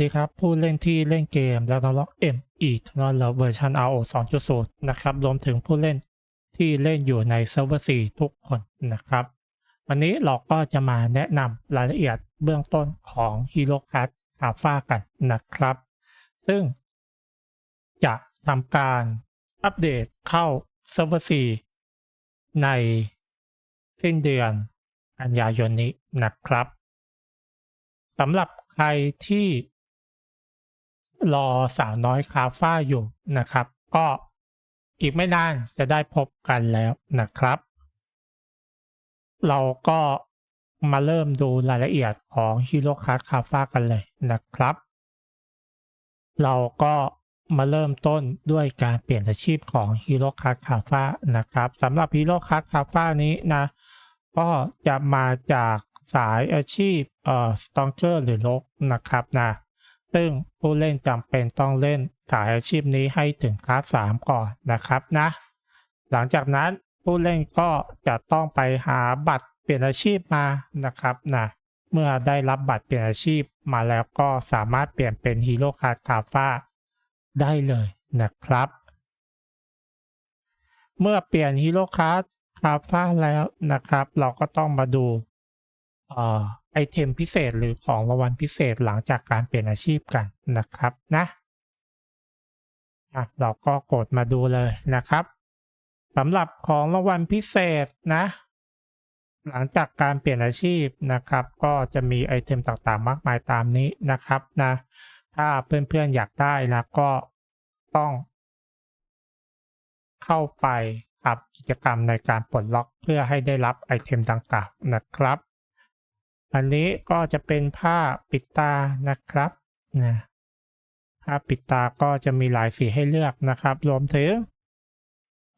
ดีครับ ผู้เล่นที่เล่นเกมแล้วนอล็อกเอ็มอีกนอนแล้วเวอร์ชัน RO 2.0 นะครับ รวมถึงผู้เล่นที่เล่นอยู่ในเซิร์ฟเวอร์4ทุกคนนะครับ วันนี้เราก็จะมาแนะนำรายละเอียดเบื้องต้นของ Hero Card Alpha กันนะครับ ซึ่ง จะทำการอัปเดตเข้าเซิร์ฟเวอร์4ในสิ้นเดือนกันยายนนี้นะครับสำหรับใครที่ รอสาวน้อยคาฟ้าอยู่นะครับ ก็อีกไม่นานจะได้พบกันแล้วนะครับ เราก็มาเริ่มดูรายละเอียดของฮีโร่คัสคาฟ้ากันเลยนะครับ เราก็มาเริ่มต้นด้วยการเปลี่ยนอาชีพของฮีโร่คัสคาฟ้านะครับสำหรับฮีโร่คัสคาฟ้านี้นะก็จะมาจากสายอาชีพเอ่อสตองเกอร์หรือลกนะครับนะ ซึ่งผู้เล่นจำเป็นต้องเล่นสายอาชีพนี้ให้ถึงคลาสสามก่อนนะครับนะ หลังจากนั้นผู้เล่นก็จะต้องไปหาบัตรเปลี่ยนอาชีพมานะครับนะเมื่อได้รับบัตรเปลี่ยนอาชีพมาแล้วก็สามารถเปลี่ยนเป็นฮีโร่คาร์ดคาฟ้าได้เลยนะครับ เมื่อเปลี่ยนฮีโร่คาร์ดคาฟ้าแล้วนะครับ เราก็ต้องมาดู ไอเทมพิเศษหรือของรางวัลพิเศษหลังจากการเปลี่ยนอาชีพกันนะครับนะเราก็กดมาดูเลยนะครับสำหรับของรางวัลพิเศษนะ หลังจากการเปลี่ยนอาชีพนะครับ ก็จะมีไอเทมต่างๆ มากมายตามนี้นะครับนะ ถ้าเพื่อนๆอยากได้นะก็ต้อง เข้าไปอับกิจกรรมในการปลดล็อกเพื่อให้ได้รับไอเทมดังกล่าวนะครับ อันนี้ก็จะเป็นผ้าปิดตานะครับนะผ้าปิดตาก็จะมีหลายสีให้เลือกนะครับ รวมถึง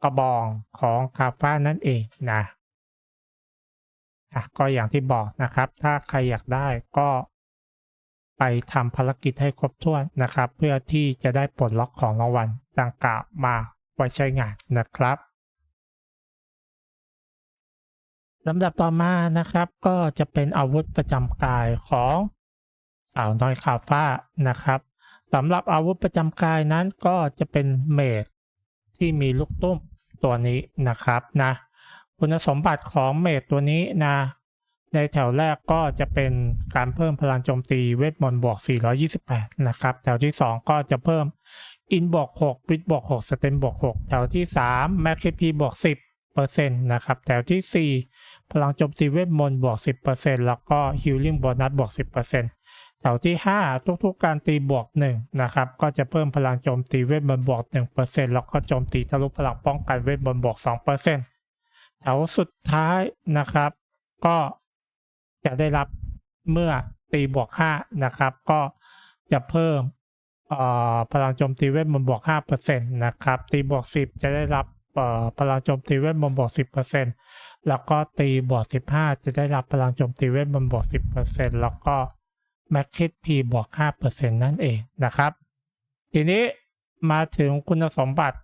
กระบองของคาฟ้านั่นเองนะอะก็อย่างที่บอกนะครับ ถ้าใครอยากได้ก็ไปทำภารกิจให้ครบถ้วนนะครับ เพื่อที่จะได้ปลดล็อกของรางวัลดังกล่าวมาไว้ใช้งานนะครับ ลำดับต่อมานะครับ ก็จะเป็นอาวุธประจำกายของสาวน้อยคาฟ้านะครับสำหรับอาวุธประจำกายนั้นก็จะเป็นเมดที่มีลูกตุ้มตัวนี้นะครับนะคุณสมบัติของเมดตัวนี้นะในแถวแรกก็จะเป็นการเพิ่มพลังโจมตีเวทมนต์บวก 428 นะครับ แถวที่ 2 ก็จะเพิ่มอินบวก6ปิดบวก6สเตนบวก6แถวที่ 3 แมคเคพีบวก 10เปอร์เซ็นต์นะครับ แถวที่4 พลังโจมตีเวทมนต์บวก 10%แล้วก็ฮิลลิ่งโบนัสบวก 10%แถวที่ 5 ทุกๆการตีบวก1นะครับก็จะเพิ่มพลังโจมตีเวทมนต์บวก 1%แล้วก็โจมตีทะลุพลังป้องกันเวทมนต์บวก 2%แถวสุดท้ายนะครับ ก็จะได้รับเมื่อตีบวก 5 นะครับ ก็จะเพิ่มพลังโจมตีเวทมนต์บวก 5%นะครับตีบวก 10 จะได้รับ พลังโจมตีเวทมนต์บวก10%แล้วก็ตีบวก15จะได้รับพลังโจมตีเวทมนต์บวก10%แล้วก็แม็กคิดพีบวก5%นั่นเองนะครับ ทีนี้มาถึงคุณสมบัติ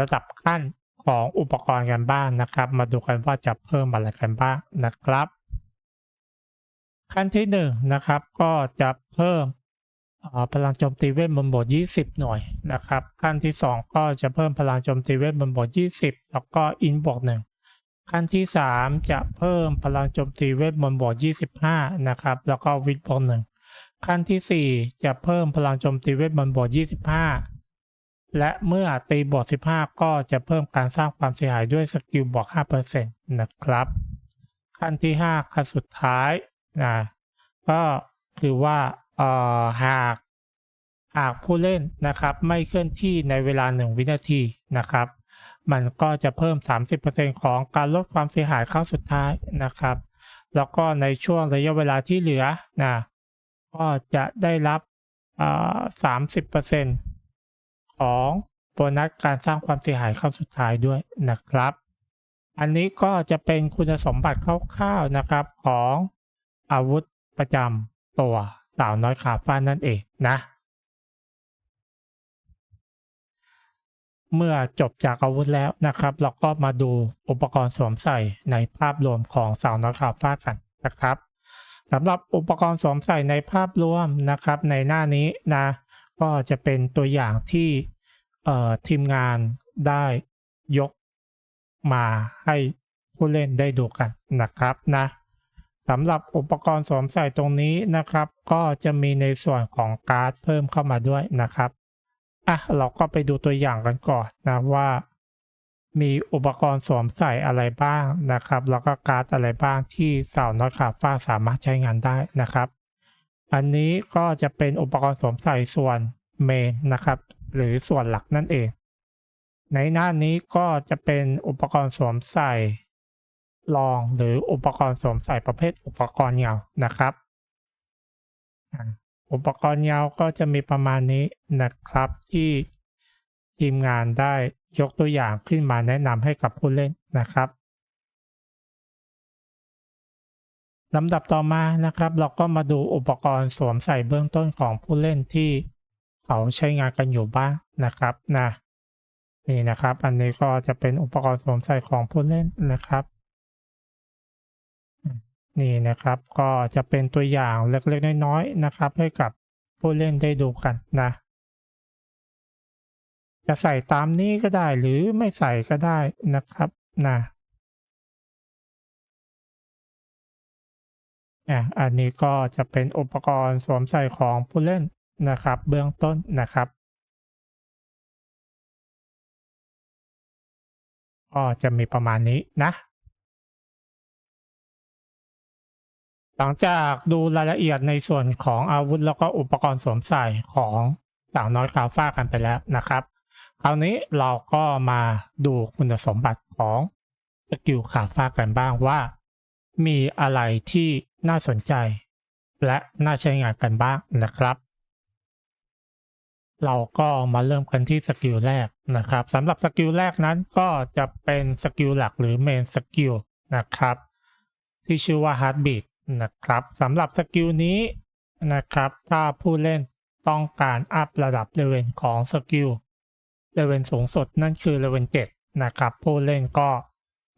ระดับขั้นของอุปกรณ์กันบ้างนะครับ มาดูกันว่าจะเพิ่มอะไรกันบ้างนะครับ ขั้นที่1นนะครับก็จะเพิ่ม พลังโจมตีเวทมนต์บวก20 หน่วยนะครับ ขั้นที่ 2 ก็จะเพิ่มพลังโจมตีเวทมนต์บวก20 แล้วก็อินบวก1ขั้นที่ 3 จะเพิ่มพลังโจมตีเวทมนต์บวก25 นะครับ แล้วก็วิทบวก1ขั้นที่ 4 จะเพิ่มพลังโจมตีเวทมนต์บวก25 และเมื่อตีบวก15 ก็จะเพิ่มการสร้างความเสียหายด้วยสกิลบวก5%นะครับ ขั้นที่ 5 ขั้นสุดท้ายนะก็คือว่า หากหากผู้เล่นนะครับ ไม่เคลื่อนที่ในเวลา 1 วินาทีนะครับ มันก็จะเพิ่ม 30%ของการลดความเสียหายครั้งสุดท้ายนะครับ แล้วก็ในช่วงระยะเวลาที่เหลือนะก็จะได้รับสามสิบเปอร์เซ็นต์ของโบนัสการสร้างความเสียหายครั้งสุดท้ายด้วยนะครับ อันนี้ก็จะเป็นคุณสมบัติคร่าวๆนะครับของอาวุธประจำตัว สาวน้อยขาฟ้านั่นเองนะ เมื่อจบจากอาวุธแล้วนะครับ เราก็มาดูอุปกรณ์สวมใส่ในภาพรวมของสาวน้อยขาฟ้ากันนะครับสำหรับอุปกรณ์สวมใส่ในภาพรวมนะครับ ในหน้านี้นะก็จะเป็นตัวอย่างที่ทีมงานได้ยกมาให้ผู้เล่นได้ดูกันนะครับนะ สำหรับอุปกรณ์สวมใส่ตรงนี้นะครับ ก็จะมีในส่วนของการ์ดเพิ่มเข้ามาด้วยนะครับอะเราก็ไปดูตัวอย่างกันก่อนนะว่า มีอุปกรณ์สวมใส่อะไรบ้างนะครับ แล้วก็การ์ดอะไรบ้างที่สาวน้อยขาฟ้าสามารถใช้งานได้นะครับ อันนี้ก็จะเป็นอุปกรณ์สวมใส่ส่วนเมนนะครับ หรือส่วนหลักนั่นเอง ในหน้านี้ก็จะเป็นอุปกรณ์สวมใส่ รองหรืออุปกรณ์สวมใส่ประเภทอุปกรณ์ยาวนะครับ อุปกรณ์ยาวก็จะมีประมาณนี้นะครับที่ทีมงานได้ยกตัวอย่างขึ้นมาแนะนำให้กับผู้เล่นนะครับลำดับต่อมานะครับ เราก็มาดูอุปกรณ์สวมใส่เบื้องต้นของผู้เล่นที่เขาใช้งานกันอยู่บ้างนะครับนะนี่นะครับ อันนี้ก็จะเป็นอุปกรณ์สวมใส่ของผู้เล่นนะครับ นี่นะครับ ก็จะเป็นตัวอย่างเล็กๆน้อยๆนะครับ ให้กับผู้เล่นได้ดูกันนะ จะใส่ตามนี้ก็ได้หรือไม่ใส่ก็ได้นะครับนะอันนี้ก็จะเป็นอุปกรณ์สวมใส่ของผู้เล่นนะครับ เบื้องต้นนะครับก็จะมีประมาณนี้นะ หลังจากดูรายละเอียดในส่วนของอาวุธแล้วก็อุปกรณ์สวมใส่ของสาวน้อยคาฟ้ากันไปแล้วนะครับ คราวนี้เราก็มาดูคุณสมบัติของสกิลคาฟ้ากันบ้างว่า มีอะไรที่น่าสนใจ และน่าใช้งานกันบ้างนะครับ เราก็มาเริ่มกันที่สกิลแรกนะครับสำหรับสกิลแรกนั้นก็จะเป็นสกิลหลักหรือเมนสกิลนะครับ ที่ชื่อว่า Heartbeat นะครับสำหรับสกิลนี้นะครับ ถ้าผู้เล่นต้องการอัพระดับเลเวลของสกิลเลเวลสูงสุดนั่นคือเลเวล7นะครับ ผู้เล่นก็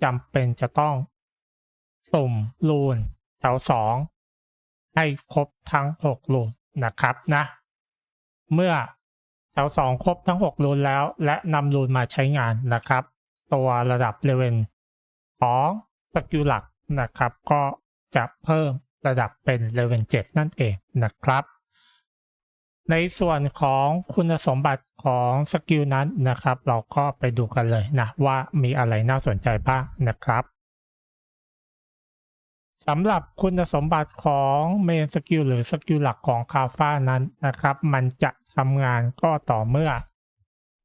จำเป็นจะต้องสุ่มลูนแถว2ให้ครบทั้ง 6 ลูนนะครับนะ เมื่อแถว2ครบทั้ง 6 ลูนแล้ว และนำลูนมาใช้งานนะครับ ตัวระดับเลเวลของสกิลหลักนะครับ ก็ จะเพิ่มระดับเป็นเลเวล7นั่นเองนะครับ ในส่วนของคุณสมบัติของสกิลนั้นนะครับ เราก็ไปดูกันเลยนะว่ามีอะไรน่าสนใจบ้างนะครับสำหรับคุณสมบัติของเมนสกิลหรือสกิลหลักของคาฟ้านั้นนะครับ มันจะทำงานก็ต่อเมื่อ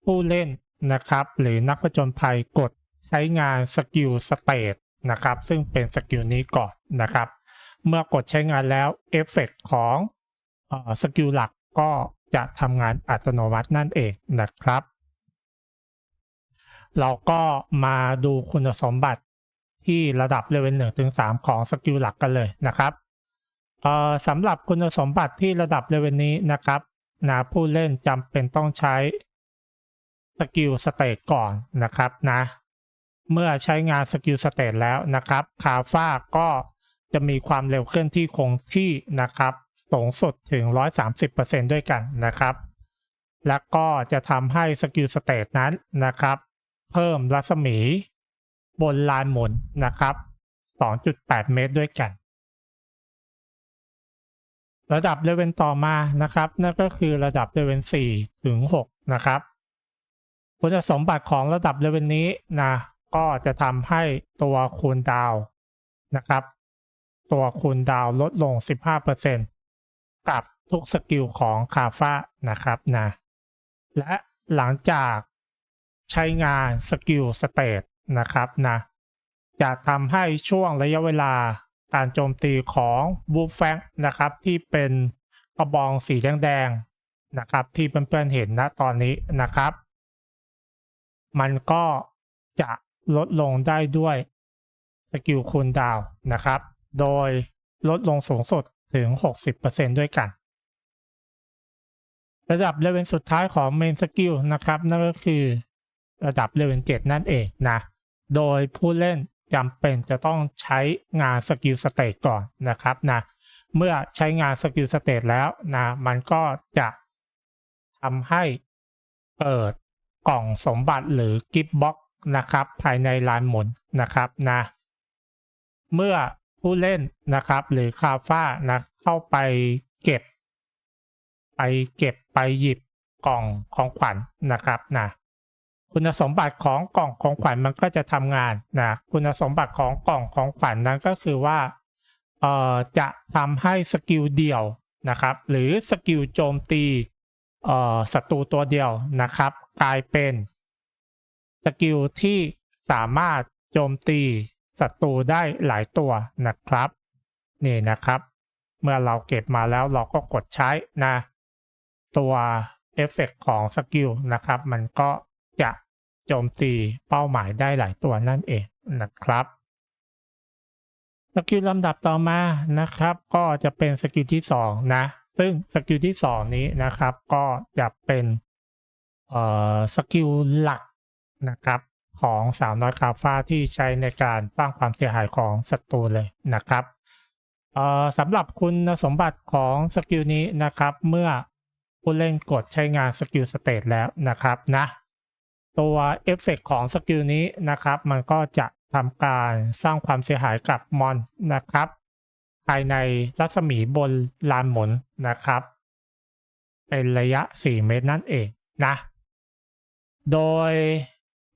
ผู้เล่นนะครับ หรือนักผจญภัยกดใช้งานสกิลสเตต นะครับ ซึ่งเป็นสกิลนี้ก่อนนะครับ เมื่อกดใช้งานแล้วเอฟเฟกของสกิลหลักก็จะทำงานอัตโนมัตินั่นเองนะครับ เราก็มาดูคุณสมบัติที่ระดับเลเวลหนึ่งถึงสามของสกิลหลักกันเลยนะครับสำหรับคุณสมบัติที่ระดับเลเวลนี้นะครับนะผู้เล่นจำเป็นต้องใช้สกิลสเตตก่อนนะครับนะ เมื่อใช้งานสกิลสเตตแล้วนะครับคาฟ้าก็จะมีความเร็วเคลื่อนที่คงที่นะครับสูงสุดถึง 130%ด้วยกันนะครับ และก็จะทำให้สกิลสเตตนั้นนะครับ เพิ่มรัศมีบนลานหมุนนะครับ 2.8 เมตรด้วยกัน ระดับเลเวลต่อมานะครับ นั่นก็คือระดับเลเวล4ถึง 6 นะครับคุณสมบัติของระดับเลเวลนี้นะ ก็จะทำให้ตัวคูณดาวนะครับ ตัวคูณดาวลดลง 15%กับทุกสกิลของคาฟ้านะครับนะและหลังจากใช้งานสกิลสเตตนะครับนะจะทำให้ช่วงระยะเวลาการโจมตีของบูฟแฟงนะครับ ที่เป็นกระบองสีแดงๆนะครับ ที่เพื่อนๆเห็นนะตอนนี้นะครับ มันก็จะ ลดลงได้ด้วยสกิลคูณดาวนะครับ โดยลดลงสูงสุดถึง 60%ด้วยกัน ระดับเลเวลสุดท้ายของเมนสกิลนะครับ นั่นก็คือระดับเลเวล7นั่นเองนะ โดยผู้เล่นจำเป็นจะต้องใช้งานสกิลสเตตก่อนนะครับนะเมื่อใช้งานสกิลสเตตแล้วนะมันก็จะทำให้เปิดกล่องสมบัติหรือกิฟต์บ็อก นะครับ ภายในลานหมุนนะครับนะ เมื่อผู้เล่นนะครับ หรือคาฟ้านะเข้าไปเก็บ ไปเก็บไปหยิบกล่องของขวัญนะครับนะคุณสมบัติของกล่องของขวัญมันก็จะทำงานนะคุณสมบัติของกล่องของขวัญนั้นก็คือว่าเอ่อจะทำให้สกิลเดี่ยวนะครับ หรือสกิลโจมตีเอ่อศัตรูตัวเดียวนะครับ กลายเป็น สกิลที่สามารถโจมตีศัตรูได้หลายตัวนะครับ นี่นะครับ เมื่อเราเก็บมาแล้วเราก็กดใช้นะ ตัวเอฟเฟกของสกิลนะครับ มันก็จะโจมตีเป้าหมายได้หลายตัวนั่นเองนะครับสกิลลำดับต่อมานะครับ ก็จะเป็นสกิลที่สองนะ ซึ่งสกิลที่สองนี้นะครับ ก็จะเป็นเอ่อสกิลหลัก นะครับของสาวน้อยคาฟ้าที่ใช้ในการสร้างความเสียหายของศัตรูเลยนะครับสำหรับคุณสมบัติของสกิลนี้นะครับ เมื่อผู้เล่นกดใช้งานสกิลสเตตแล้วนะครับนะตัวเอฟเฟกของสกิลนี้นะครับ มันก็จะทำการสร้างความเสียหายกับมอนนะครับ ภายในรัศมีบนลานหมุนนะครับ เป็นระยะ 4 เมตรนั่นเองนะ โดย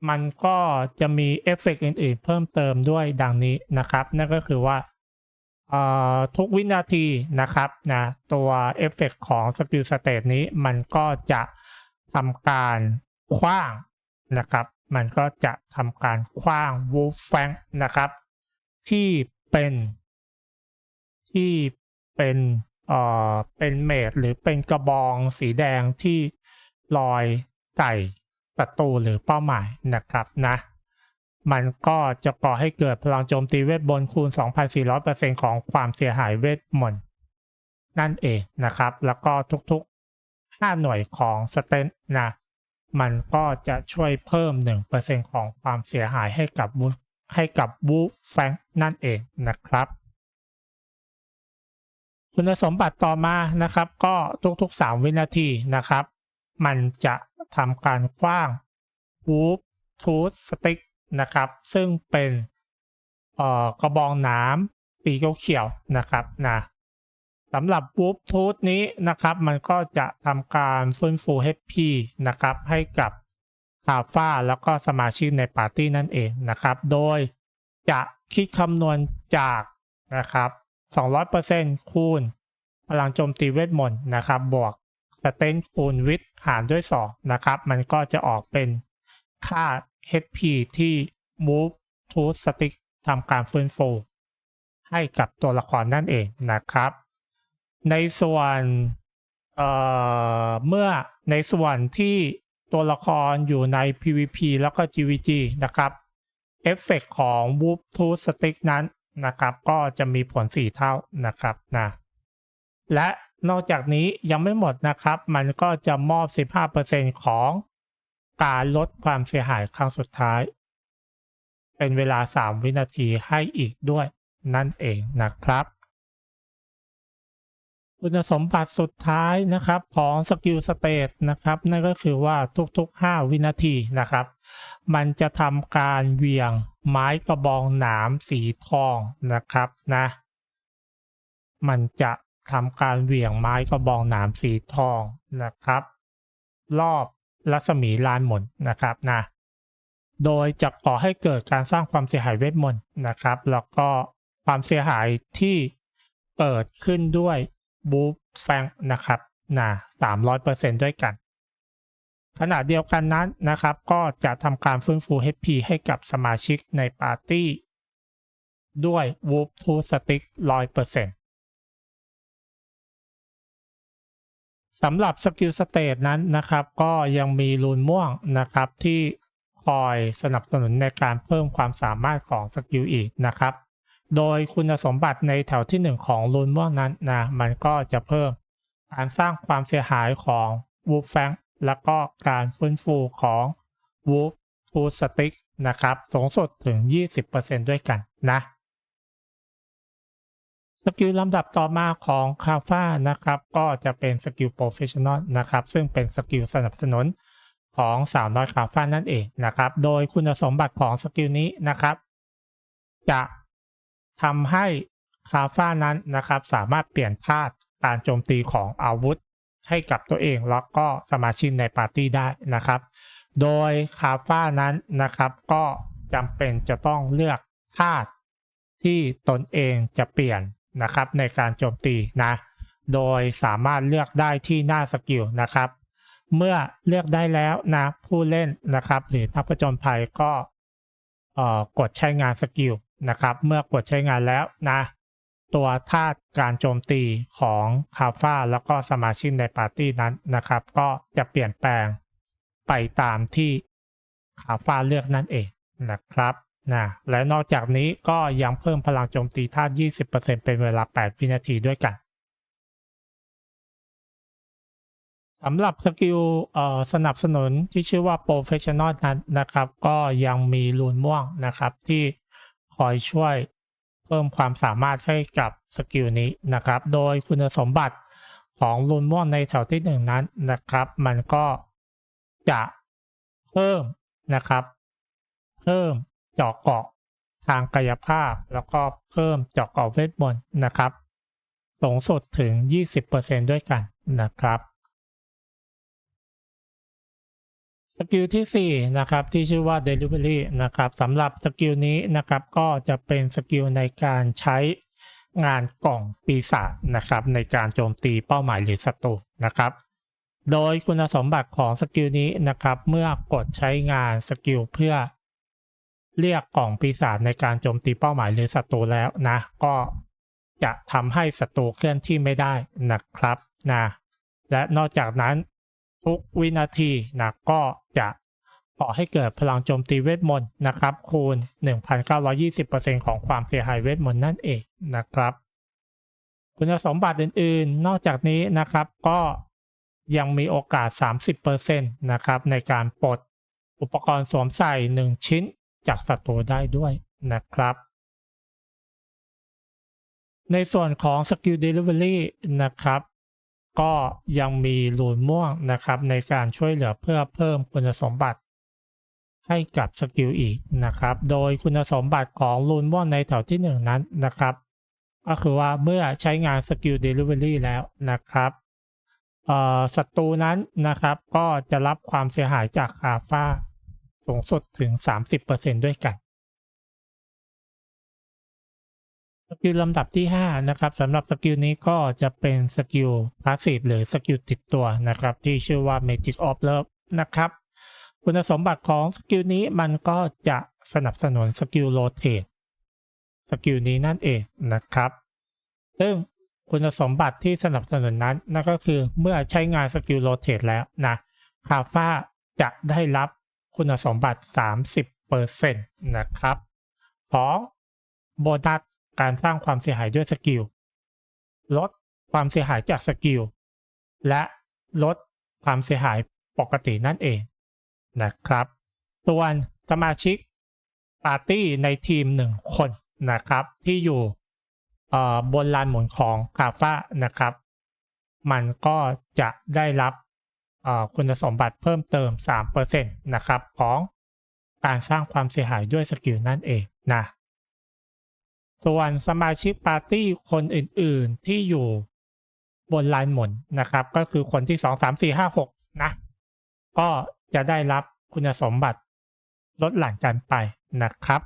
มันก็จะมีเอฟเฟกอื่นๆ เพิ่มเติมด้วยดังนี้นะครับ นั่นก็คือว่าทุกวินาทีนะครับนะตัวเอฟเฟกของสกิลสเตตนี้มันก็จะทำการคว้างนะครับ มันก็จะทำการคว้างวูฟแฟงนะครับ ที่เป็นที่เป็นเอ่อเป็นเมดหรือเป็นกระบองสีแดงที่ลอยใส่ ศัตรูหรือเป้าหมายนะครับนะ มันก็จะก่อให้เกิดพลังโจมตีเวทบนคูณ 2,400%ของความเสียหายเวทมนต์นั่นเองนะครับ แล้วก็ทุกๆ 5 หน่วยของสเตนนะมันก็จะช่วยเพิ่ม 1%ของความเสียหายให้กับบูให้กับบูแฟงนั่นเองนะครับ คุณสมบัติต่อมานะครับ ก็ทุกๆ 3 วินาทีนะครับ มันจะทำการคว้างวูฟทูธสติ๊กนะครับ ซึ่งเป็นกระบองนามปีเขียวๆนะครับนะสำหรับวูฟทูธนี้นะครับ มันก็จะทำการฟื้นฟู HP นะครับ ให้กับคาฟ้าแล้วก็สมาชิกในปาร์ตี้นั่นเองนะครับ โดยจะคิดคำนวณจากนะครับ 200%คูณพลังโจมตีเวทมนต์นะครับ บวก สเตนคูณวิทหารด้วย 2 นะครับ มันก็จะออกเป็นค่า HP ที่ Move to Stick ทำการฟื้นฟูให้กับตัวละครนั่นเองนะครับ ในส่วนเอ่อเมื่อในส่วนที่ตัวละครอยู่ใน PVP แล้วก็ GVG นะครับเอฟเฟกของ Move to Stick นั้นนะครับ ก็จะมีผล 4 เท่านะครับนะและ นอกจากนี้ยังไม่หมดนะครับ มันก็จะมอบ 15%ของการลดความเสียหายครั้งสุดท้าย เป็นเวลา 3 วินาทีให้อีกด้วยนั่นเองนะครับ คุณสมบัติสุดท้ายนะครับของสกิลสเตตนะครับ นั่นก็คือว่าทุกๆ 5 วินาทีนะครับ มันจะทำการเหวี่ยงไม้กระบองหนามสีทองนะครับนะมันจะ ทำการเหวี่ยงไม้กระบองหนามสีทองนะครับ รอบรัศมีลานหมุนนะครับนะโดยจะก่อให้เกิดการสร้างความเสียหายเวทมนต์นะครับ แล้วก็ความเสียหายที่เปิดขึ้นด้วยบูฟแฟงนะครับนะสามร้อยเปอร์เซ็นด้วยกัน ขณะเดียวกันนั้นนะครับ ก็จะทำการฟื้นฟู HP ให้กับสมาชิกในปาร์ตี้ ด้วย w o o f to Stick ร้อยเปอร์เซ็นต์ สำหรับสกิลสเตตนั้นนะครับ ก็ยังมีรูนม่วงนะครับที่คอยสนับสนุนในการเพิ่มความสามารถของสกิลอีกนะครับ โดยคุณสมบัติในแถวที่ 1 ของรูนม่วงนั้นนะมันก็จะเพิ่มการสร้างความเสียหายของวูฟแฟงแล้วก็การฟื้นฟูของวูฟทูสติกนะครับสูงสุดถึง 20%ด้วยกันนะ สกิลลำดับต่อมาของคาฟ้านะครับ ก็จะเป็นสกิลโปรเฟชชั่นอลนะครับ ซึ่งเป็นสกิลสนับสนุนของสาวน้อยคาฟ้านั่นเองนะครับ โดยคุณสมบัติของสกิลนี้นะครับ จะทำให้คาฟ้านั้นนะครับ สามารถเปลี่ยนธาตุการโจมตีของอาวุธ ให้กับตัวเองแล้วก็สมาชิกในปาร์ตี้ได้นะครับ โดยคาฟ้านั้นนะครับก็จำเป็นจะต้องเลือกธาตุที่ตนเองจะเปลี่ยน นะครับในการโจมตีนะ โดยสามารถเลือกได้ที่หน้าสกิลนะครับ เมื่อเลือกได้แล้วนะผู้เล่นนะครับหรือนักผจญภัยก็กดใช้งานสกิลนะครับ เมื่อกดใช้งานแล้วนะ ตัวธาตุการโจมตีของคาฟ้าแล้วก็สมาชิกในปาร์ตี้นั้นนะครับ ก็จะเปลี่ยนแปลงไปตามที่คาฟ้าเลือกนั่นเองนะครับ นะและนอกจากนี้ก็ยังเพิ่มพลังโจมตีธาตุ 20%เป็นเวลา 8 วินาทีด้วยกันสำหรับสกิลสนับสนุนที่ชื่อว่า Professional นั้นนะครับ ก็ยังมีรูนม่วงนะครับที่คอยช่วยเพิ่มความสามารถให้กับสกิลนี้นะครับ โดยคุณสมบัติของรูนม่วงในแถวที่หนึ่งนั้นนะครับ มันก็จะเพิ่มนะครับ เพิ่ม เจาะเกาะทางกายภาพ แล้วก็เพิ่มเจาะเกาะเวทมนต์นะครับสูงสุดถึง 20%ด้วยกันนะครับสกิลที่ 4 นะครับที่ชื่อว่า Delivery นะครับสำหรับสกิลนี้นะครับก็จะเป็นสกิลในการใช้งานกล่องปีศาจนะครับในการโจมตีเป้าหมายหรือศัตรูนะครับโดยคุณสมบัติของสกิลนี้นะครับเมื่อกดใช้งานสกิลเพื่อ เรียกกล่องปีศาจในการโจมตีเป้าหมายหรือศัตรูแล้วนะ ก็จะทำให้ศัตรูเคลื่อนที่ไม่ได้นะครับนะและนอกจากนั้นทุกวินาทีนะก็จะก่อให้เกิดพลังโจมตีเวทมนต์นะครับคูณ 1,920%ของความเสียหายเวทมนต์นั่นเองนะครับ คุณสมบัติอื่นๆ นอกจากนี้นะครับก็ยังมีโอกาส 30%นะครับในการปลดอุปกรณ์สวมใส่ 1 ชิ้น จากศัตรูได้ด้วยนะครับ ในส่วนของสกิล Delivery นะครับ ก็ยังมีรูนม่วงนะครับ ในการช่วยเหลือเพื่อเพิ่มคุณสมบัติ ให้กับสกิลอีกนะครับ โดยคุณสมบัติของรูนม่วงในแถวที่หนึ่งนั้นนะครับก็คือว่าเมื่อใช้งานสกิล Delivery แล้วนะครับศัตรูนั้นนะครับก็จะรับความเสียหายจากอาฟ้า สูงสุดถึง 30%ด้วยกันสกิลลำดับที่ 5 นะครับสำหรับสกิลนี้ก็จะเป็นสกิลพาสซีฟหรือสกิลติดตัวนะครับ ที่ชื่อว่า Magic of Love นะครับ คุณสมบัติของสกิลนี้มันก็จะสนับสนุนสกิลโรเตทสกิลนี้นั่นเองนะครับ ซึ่งคุณสมบัติที่สนับสนุนนั้นนั่นก็คือเมื่อใช้งานสกิลโรเตทแล้วนะคาฟ้าจะได้รับ คุณสมบัติ 30%นะครับของโบนัสการสร้างความเสียหายด้วยสกิล ลดความเสียหายจากสกิล และลดความเสียหายปกตินั่นเองนะครับ ส่วนสมาชิกปาร์ตี้ในทีมหนึ่งคนนะครับ ที่อยู่บนลานหมุนของคาฟ้านะครับ มันก็จะได้รับ คุณสมบัติเพิ่มเติม 3%นะครับของการสร้างความเสียหายด้วยสกิลนั่นเองนะส่วนสมาชิกปาร์ตี้คนอื่นๆที่อยู่บนลานหมุนนะครับ ก็คือคนที่ 2 3 4 5 6 นะ ก็จะได้รับคุณสมบัติลดหลั่นกันไปนะครับ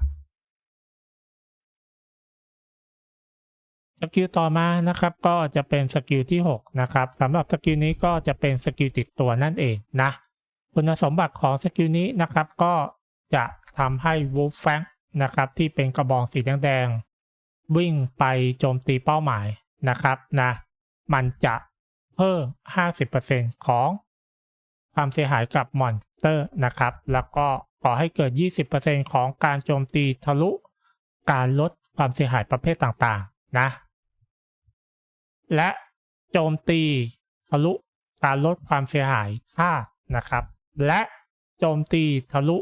สกิลต่อมานะครับก็จะเป็นสกิลที่ 6 นะครับสำหรับสกิลนี้ก็จะเป็นสกิลติดตัวนั่นเองนะ คุณสมบัติของสกิลนี้นะครับก็จะทำให้วูฟแฟงนะครับที่เป็นกระบองสีแดงๆวิ่งไปโจมตีเป้าหมายนะครับนะมันจะเพิ่ม 50%ของความเสียหายกับมอนสเตอร์นะครับ แล้วก็ก่อให้เกิด 20%ของการโจมตีทะลุ การลดความเสียหายประเภทต่างๆ นะ และโจมตีทะลุการลดความเสียหายท่านะครับ และโจมตีทะลุ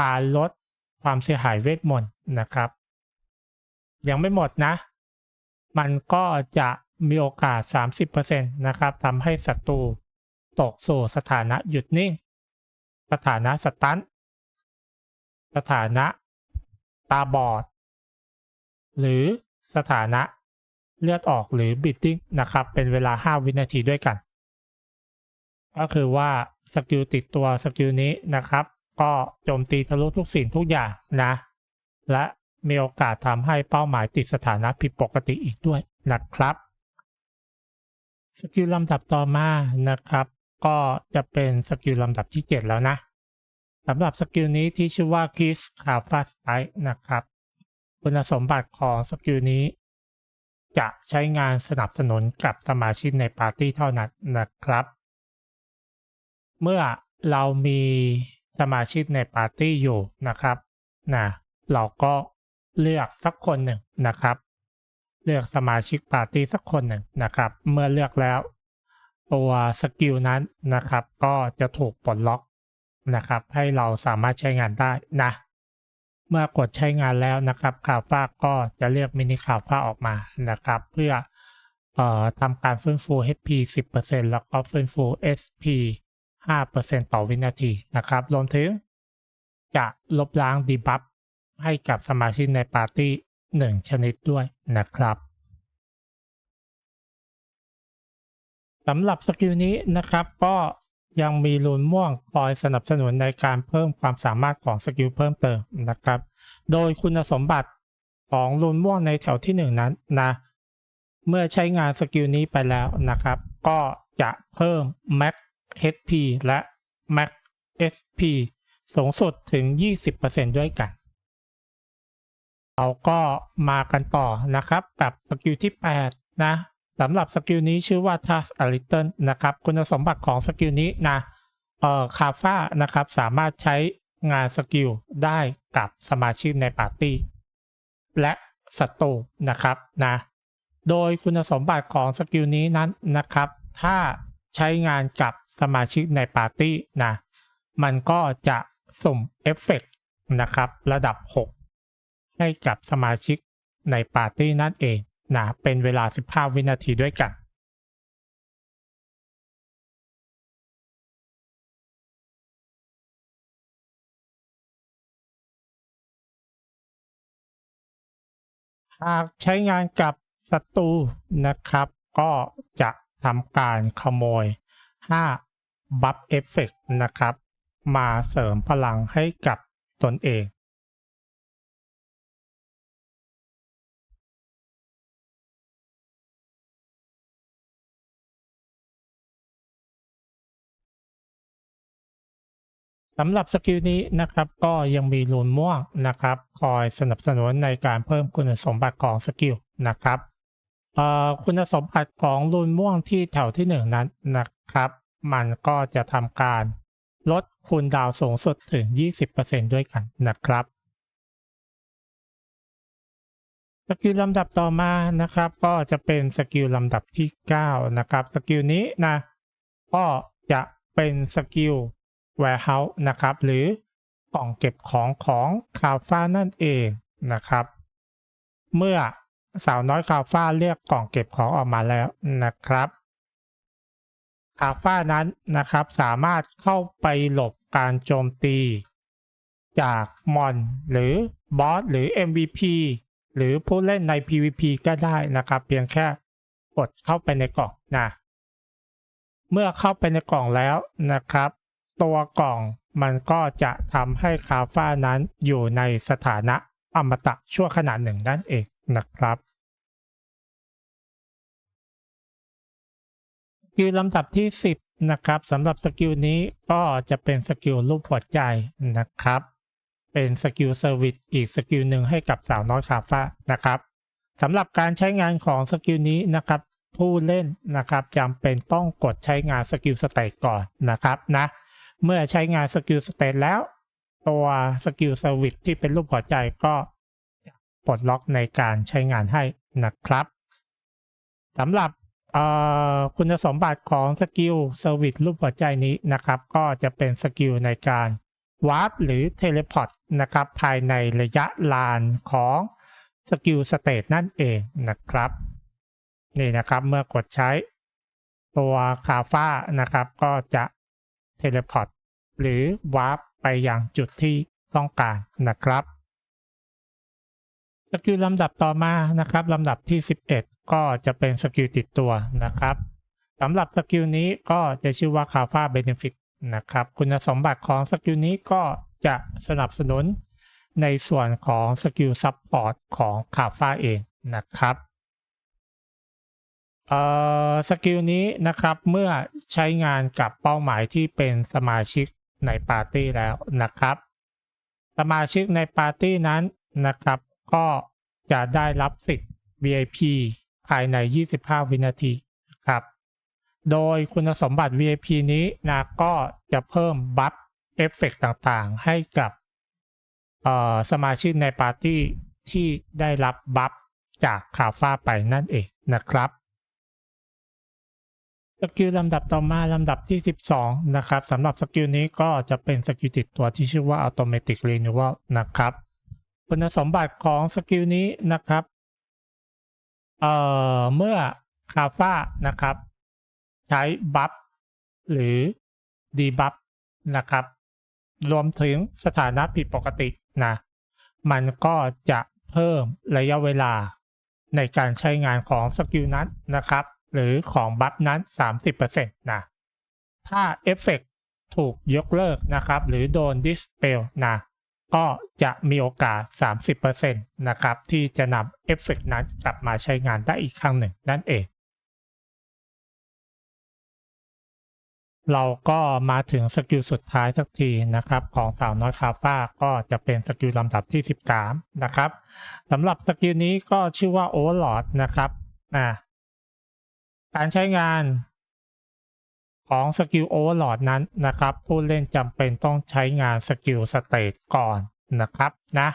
การลดความเสียหายเวทมนต์นะครับ ยังไม่หมดนะ มันก็จะมีโอกาส 30%นะครับทำให้ศัตรูตกสู่สถานะหยุดนิ่ง สถานะสตันสถานะตาบอด หรือสถานะ เลือดออกหรือบิดดิ้งนะครับ เป็นเวลา 5 วินาทีด้วยกัน ก็คือว่าสกิลติดตัวสกิลนี้นะครับ ก็โจมตีทะลุทุกสิ่งทุกอย่างนะ และมีโอกาสทำให้เป้าหมายติดสถานะผิดปกติอีกด้วยนะครับสกิลลำดับต่อมานะครับ ก็จะเป็นสกิลลำดับที่ 7 แล้วนะสำหรับสกิลนี้ที่ชื่อว่า Kiss c a f a s t i นะครับ คุณสมบัติของสกิลนี้ จะใช้งานสนับสนุนกับสมาชิกในปาร์ตี้เท่านั้นนะครับ เมื่อเรามีสมาชิกในปาร์ตี้อยู่นะครับนะเราก็เลือกสักคนหนึ่งนะครับ เลือกสมาชิกปาร์ตี้สักคนหนึ่งนะครับ เมื่อเลือกแล้ว ตัวสกิลนั้นนะครับ ก็จะถูกปลดล็อกนะครับ ให้เราสามารถใช้งานได้นะ เมื่อกดใช้งานแล้วนะครับข่าวฟ้าก็จะเรียกมินิข่าวฟ้าออกมานะครับ เพื่ออทำการฟื้นฟู HP 10%แล้วก็ฟื้นฟู SP 5%ต่อวินาทีนะครับรวมถึงจะลบล้างดีบัฟให้กับสมาชิกในปาร์ตี้หนึ่งชนิดด้วยนะครับสำหรับสกิลนี้นะครับก็ ยังมีรูนม่วงคอยสนับสนุนในการเพิ่มความสามารถของสกิลเพิ่มเติมนะครับ โดยคุณสมบัติของรูนม่วงในแถวที่หนึ่งนั้นนะ เมื่อใช้งานสกิลนี้ไปแล้วนะครับ ก็จะเพิ่ม Max HP และ Max SP สูงสุดถึง 20%ด้วยกัน เราก็มากันต่อนะครับ กับสกิลที่ 8 นะ สำหรับสกิลนี้ชื่อว่า Task a Little นะครับ คุณสมบัติของสกิลนี้นะเอ่อคาฟ้านะครับ สามารถใช้งานสกิลได้กับสมาชิกในปาร์ตี้ และศัตรูนะครับนะโดยคุณสมบัติของสกิลนี้นั้นนะครับ ถ้าใช้งานกับสมาชิกในปาร์ตี้นะมันก็จะส่งเอฟเฟกต์นะครับ ระดับ 6 ให้กับสมาชิกในปาร์ตี้นั่นเอง นะเป็นเวลา 15 วินาทีด้วยกันหากใช้งานกับศัตรูนะครับ ก็จะทำการขโมย 5 บัฟเอฟเฟกนะครับ มาเสริมพลังให้กับตนเอง สำหรับสกิลนี้นะครับก็ยังมีรูนม่วงนะครับ คอยสนับสนุนในการเพิ่มคุณสมบัติของสกิลนะครับคุณสมบัติของรูนม่วงที่แถวที่หนึ่งนั้นนะครับ มันก็จะทำการลดคูณดาวสูงสุดถึง 20%ด้วยกันนะครับสกิลลำดับต่อมานะครับ ก็จะเป็นสกิลลำดับที่ 9 นะครับ สกิลนี้นะก็จะเป็นสกิล warehouse นะครับหรือกล่องเก็บของของคาฟ้านั่นเองนะครับ เมื่อสาวน้อยคาฟ้าเรียกกล่องเก็บของออกมาแล้วนะครับคาฟ้านั้นนะครับสามารถเข้าไปหลบการโจมตี จากมอนหรือบอสหรือ MVP หรือผู้เล่นใน PVP ก็ได้นะครับ เพียงแค่กดเข้าไปในกล่องนะเมื่อเข้าไปในกล่องแล้วนะครับ ตัวกล่องมันก็จะทำให้คาฟ้านั้นอยู่ในสถานะอมตะชั่วขณะหนึ่งนั่นเองนะครับสกิลลำดับที่ 10 นะครับสำหรับสกิลนี้ก็จะเป็นสกิลรูปหัวใจนะครับ เป็นสกิลเซอร์วิสอีกสกิลหนึ่งให้กับสาวน้อยคาฟ้านะครับสำหรับการใช้งานของสกิลนี้นะครับผู้เล่นนะครับจำเป็นต้องกดใช้งานสกิลสเตตก่อนนะครับนะ เมื่อใช้งานสกิลสเตตแล้ว ตัวสกิลเซอร์วิสที่เป็นรูปหัวใจก็ปลดล็อกในการใช้งานให้นะครับสำหรับคุณสมบัติของสกิลเซอร์วิสรูปหัวใจนี้นะครับ ก็จะเป็นสกิลในการวาร์ปหรือเทเลพอร์ตนะครับ ภายในระยะลานของสกิลสเตตนั่นเองนะครับ นี่นะครับเมื่อกดใช้ตัวคาฟ้านะครับ ก็จะเทเลพอร์ต หรือวาร์ปไปยังจุดที่ต้องการนะครับสกิลลำดับต่อมานะครับลำดับที่ 11 ก็จะเป็นสกิลติดตัวนะครับสำหรับสกิลนี้ก็จะชื่อว่าคาฟ้าเบนฟิตนะครับ คุณสมบัติของสกิลนี้ก็จะสนับสนุนในส่วนของสกิลซับพอร์ตของคาฟ้าเองนะครับเอ่อสกิลนี้นะครับเมื่อใช้งานกับเป้าหมายที่เป็นสมาชิก ในปาร์ตี้แล้วนะครับ สมาชิกในปาร์ตี้นั้นนะครับ ก็จะได้รับสิทธิ์ VIP ภายใน 25 วินาทีครับ โดยคุณสมบัติ VIP นี้นะก็จะเพิ่มบัฟเอฟเฟกต่างๆ ให้กับสมาชิกในปาร์ตี้ที่ได้รับบัฟจากคาฟ้าไปนั่นเองนะครับ สกิลลำดับต่อมาลำดับที่ 12 นะครับสำหรับสกิลนี้ก็จะเป็นสกิลติดตัวที่ชื่อว่า Automatic Renewal นะครับ คุณสมบัติของสกิลนี้นะครับเอ่อเมื่อคาฟ้านะครับ ใช้บัฟหรือดีบัฟนะครับ รวมถึงสถานะผิดปกตินะมันก็จะเพิ่มระยะเวลาในการใช้งานของสกิลนั้นนะครับ หรือของบัฟนั้น 30%นะถ้าเอฟเฟกถูกยกเลิกนะครับ หรือโดนดิสเปลนะก็จะมีโอกาส 30%นะครับ ที่จะนำเอฟเฟกนั้นกลับมาใช้งานได้อีกครั้งหนึ่งนั่นเอง เราก็มาถึงสกิลสุดท้ายสักทีนะครับ ของสาวน้อยคาฟ้าก็จะเป็นสกิลลำดับที่ 13 นะครับสำหรับสกิลนี้ก็ชื่อว่า Overlord นะครับอ่า การใช้งานของสกิลโอเวอร์โหลดนั้นนะครับ ผู้เล่นจำเป็นต้องใช้งานสกิลสเตตก่อนนะครับนะ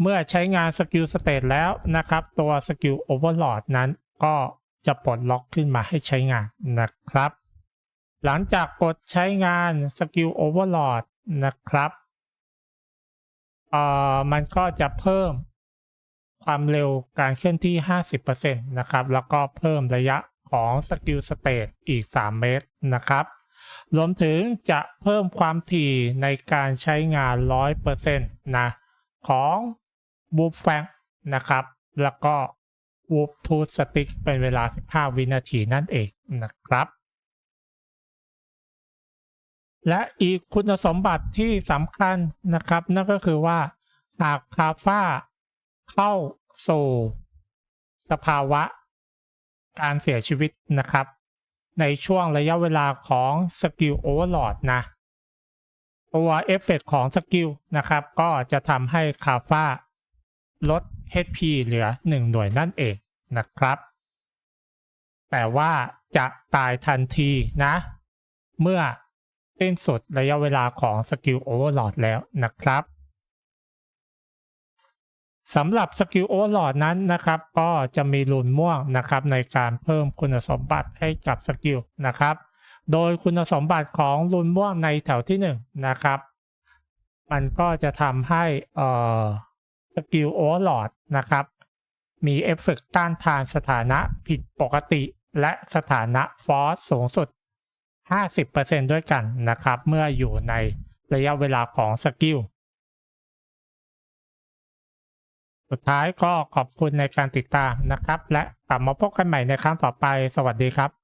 เมื่อใช้งานสกิลสเตตแล้วนะครับ ตัวสกิลโอเวอร์โหลดนั้นก็จะปลดล็อกขึ้นมาให้ใช้งานนะครับ หลังจากกดใช้งานสกิลโอเวอร์โหลดนะครับเอ่อมันก็จะเพิ่มความเร็วการเคลื่อนที่ 50%นะครับ แล้วก็เพิ่มระยะ ของสกิลสเตตอีก 3 เมตรนะครับรวมถึงจะเพิ่มความถี่ในการใช้งาน 100%นะของบูฟแฟงนะครับ แล้วก็วูฟทูสติกเป็นเวลา 15 วินาทีนั่นเองนะครับ และอีกคุณสมบัติที่สำคัญนะครับ นั่นก็คือว่าหากคาฟ้าเข้าสู่สภาวะ การเสียชีวิตนะครับ ในช่วงระยะเวลาของสกิลโอเวอร์โหลดนะ ตัวเอฟเฟกของสกิลนะครับ ก็จะทำให้คาฟ้าลด HP เหลือ 1 หน่วยนั่นเองนะครับ แต่ว่าจะตายทันทีนะ เมื่อสิ้นสุดระยะเวลาของสกิลโอเวอร์โหลดแล้วนะครับ สำหรับสกิลโอเวอดนั้นนะครับ ก็จะมีรูนม่วงนะครับในการเพิ่มคุณสมบัติให้กับสกิลนะครับ โดยคุณสมบัติของรูนม่วงในแถวที่1นนะครับ มันก็จะทำให้เอ่อสกิลโอเวอดนะครับ มีเอฟเฟกต้านทานสถานะผิดปกติ และสถานะฟอสสูงสุด 50%ด้วยกันนะครับ เมื่ออยู่ในระยะเวลาของสกิล สุดท้ายก็ขอบคุณในการติดตามนะครับ และกลับมาพบกันใหม่ในครั้งต่อไป สวัสดีครับ